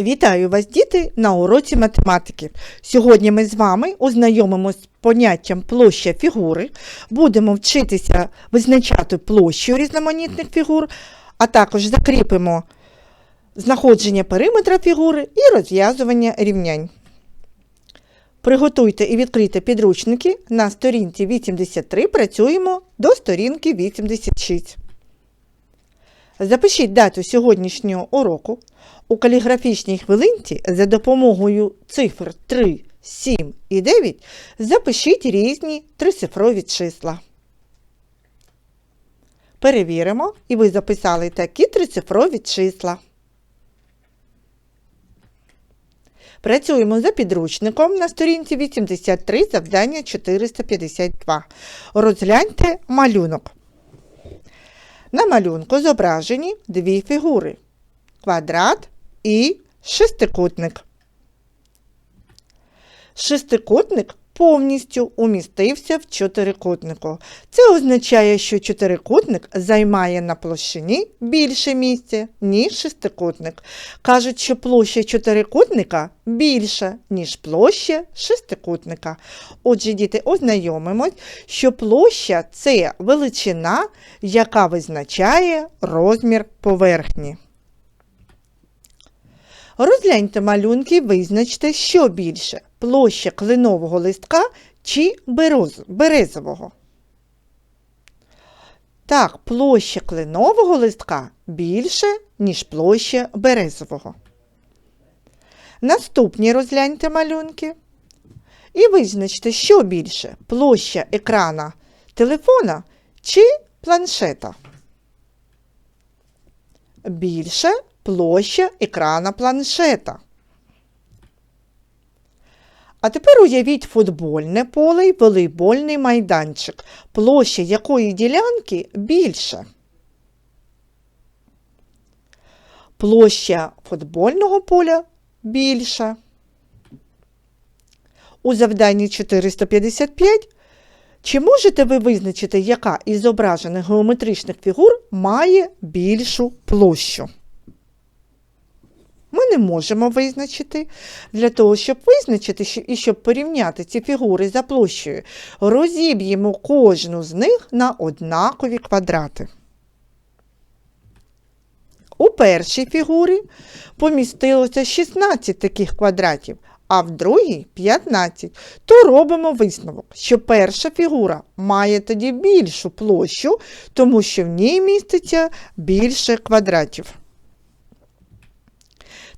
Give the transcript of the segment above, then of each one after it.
Вітаю вас, діти, на уроці математики. Сьогодні ми з вами ознайомимося з поняттям площа фігури, будемо вчитися визначати площу різноманітних фігур, а також закріпимо знаходження периметра фігури і розв'язування рівнянь. Приготуйте і відкрийте підручники на сторінці 83, працюємо до сторінки 86. Запишіть дату сьогоднішнього уроку у каліграфічній хвилинці за допомогою цифр 3, 7 і 9 запишіть різні трицифрові числа. Перевіримо, і ви записали такі трицифрові числа. Працюємо за підручником на сторінці 83 завдання 452. Розгляньте малюнок. На малюнку зображені дві фігури квадрат і шестикутник. Шестикутник повністю умістився в чотирикутнику. Це означає, що чотирикутник займає на площині більше місця, ніж шестикутник. Кажуть, що площа чотирикутника більша, ніж площа шестикутника. Отже, діти, ознайомимось, що площа це величина, яка визначає розмір поверхні. Розгляньте малюнки і визначте, що більше площа кленового листка чи березового. Так, площа кленового листка більше, ніж площа березового. Наступні розгляньте малюнки. І визначте, що більше площа екрана телефона чи планшета. Більше площа екрана планшета. А тепер уявіть футбольне поле і волейбольний майданчик, площа якої ділянки більша. Площа футбольного поля більша. У завданні 455 чи можете ви визначити, яка із зображених геометричних фігур має більшу площу? Не можемо визначити. Для того, щоб визначити і щоб порівняти ці фігури за площею, розіб'ємо кожну з них на однакові квадрати. У першій фігурі помістилося 16 таких квадратів, а в другій 15. То робимо висновок, що перша фігура має тоді більшу площу, тому що в ній міститься більше квадратів.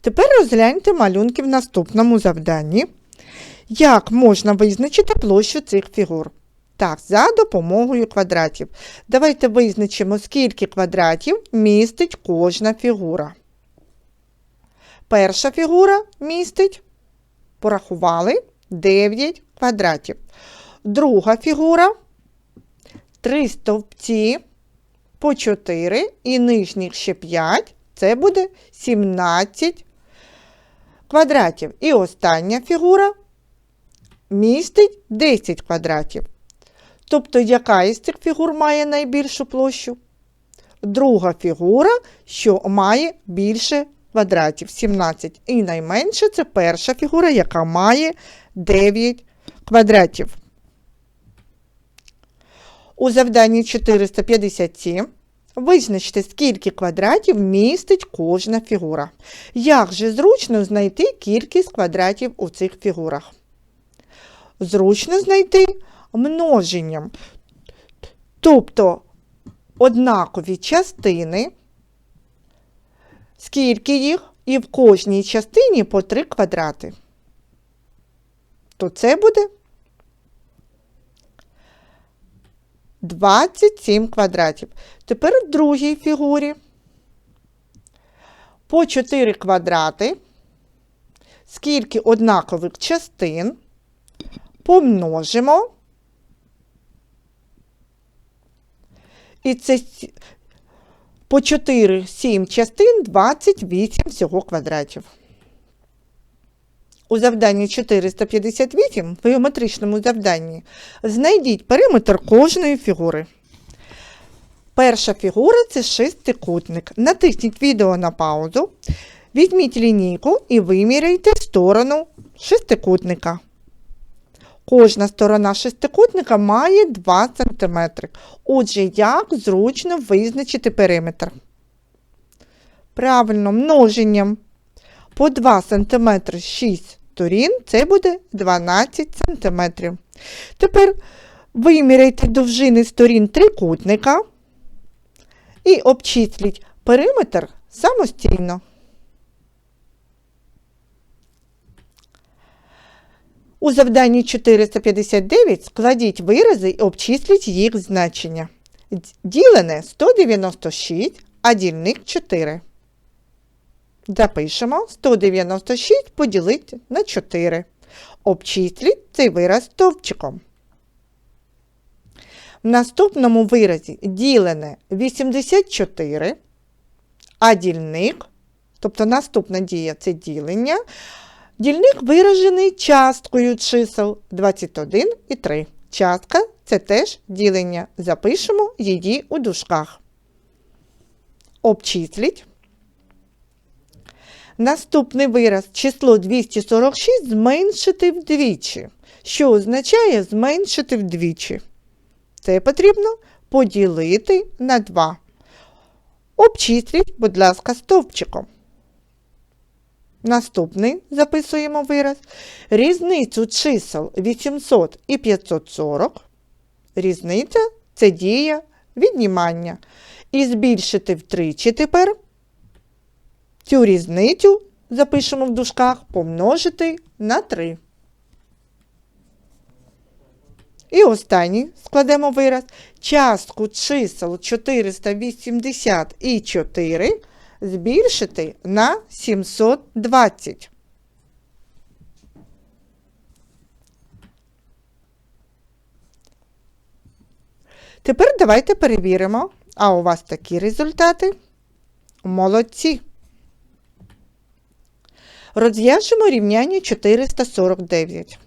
Тепер розгляньте малюнки в наступному завданні. Як можна визначити площу цих фігур? Так, за допомогою квадратів. Давайте визначимо, скільки квадратів містить кожна фігура. Перша фігура містить, порахували, 9 квадратів. Друга фігура 3 стовпці по 4 і нижніх ще 5. Це буде 17 квадратів. І остання фігура містить 10 квадратів. Тобто, яка із цих фігур має найбільшу площу? Друга фігура, що має більше квадратів 17. І найменше це перша фігура, яка має 9 квадратів. У завданні 457 Визначте, скільки квадратів містить кожна фігура. Як же зручно знайти кількість квадратів у цих фігурах? Зручно знайти множенням. Тобто однакові частини, скільки їх, і в кожній частині по 3 квадрати. То це буде 27 квадратів. Тепер в другій фігурі по 4 квадрати, скільки однакових частин помножимо. І це по 4 7 частин 28 всього квадратів. У завданні 458 в геометричному завданні знайдіть периметр кожної фігури. Перша фігура це шестикутник. Натисніть відео на паузу. Візьміть лінійку і виміряйте сторону шестикутника. Кожна сторона шестикутника має 2 см. Отже, як зручно визначити периметр? Правильно, множенням. По 2 см 6 сторін це буде 12 см. Тепер виміряйте довжини сторін трикутника і обчисліть периметр самостійно. У завданні 459 складіть вирази і обчисліть їх значення. Ділене 196, а дільник 4. Запишемо 196 поділити на 4. Обчисліть цей вираз стовпчиком. В наступному виразі ділене 84, а дільник, тобто наступна дія це ділення, дільник виражений часткою чисел 21 і 3. Частка це теж ділення. Запишемо її у дужках. Обчисліть. Наступний вираз число 246 зменшити вдвічі. Що означає зменшити вдвічі? Це потрібно поділити на 2. Обчисліть, будь ласка, стовпчиком. Наступний записуємо вираз. Різницю чисел 800 і 540. Різниця це дія віднімання. І збільшити втричі тепер. Цю різницю запишемо в дужках помножити на 3. І останній складемо вираз. Частку чисел 480 і 4 збільшити на 720. Тепер давайте перевіримо. А у вас такі результати? Молодці. Розв'яжемо рівняння 449.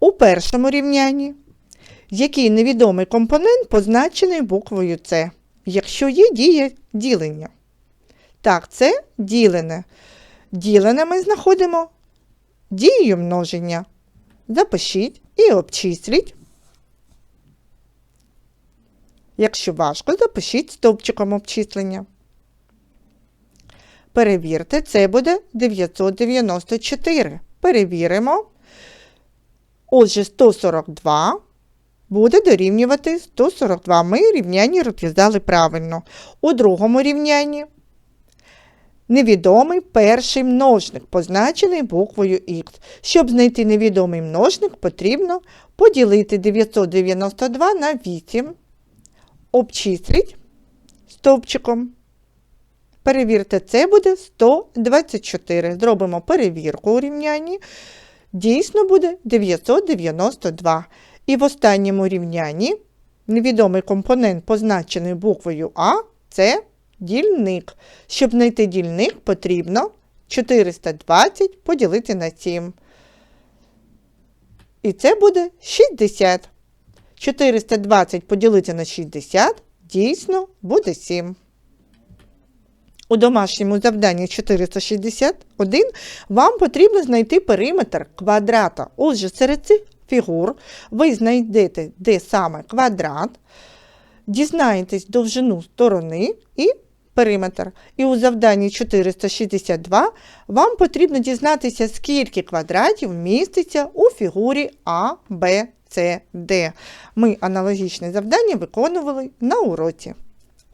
У першому рівнянні який невідомий компонент позначений буквою С, якщо є дія ділення. Так, це ділене. Ділене ми знаходимо дією множення. Запишіть і обчисліть. Якщо важко, запишіть стовпчиком обчислення. Перевірте, це буде 994. Перевіримо. Отже, 142 буде дорівнювати 142. Ми рівняння розв'язали правильно. У другому рівнянні невідомий перший множник, позначений буквою Х. Щоб знайти невідомий множник, потрібно поділити 992 на 8. Обчисліть стовпчиком. Перевірте, це буде 124. Зробимо перевірку у рівнянні. Дійсно буде 992. І в останньому рівнянні невідомий компонент, позначений буквою А, це дільник. Щоб знайти дільник, потрібно 420 поділити на 7. І це буде 60. 420 поділити на 60 дійсно буде 7. У домашньому завданні 461 вам потрібно знайти периметр квадрата. Отже, серед цих фігур ви знайдете, де саме квадрат, дізнаєтесь довжину сторони і периметр. І у завданні 462 вам потрібно дізнатися, скільки квадратів міститься у фігурі А, Б, С, Д. Ми аналогічне завдання виконували на уроці.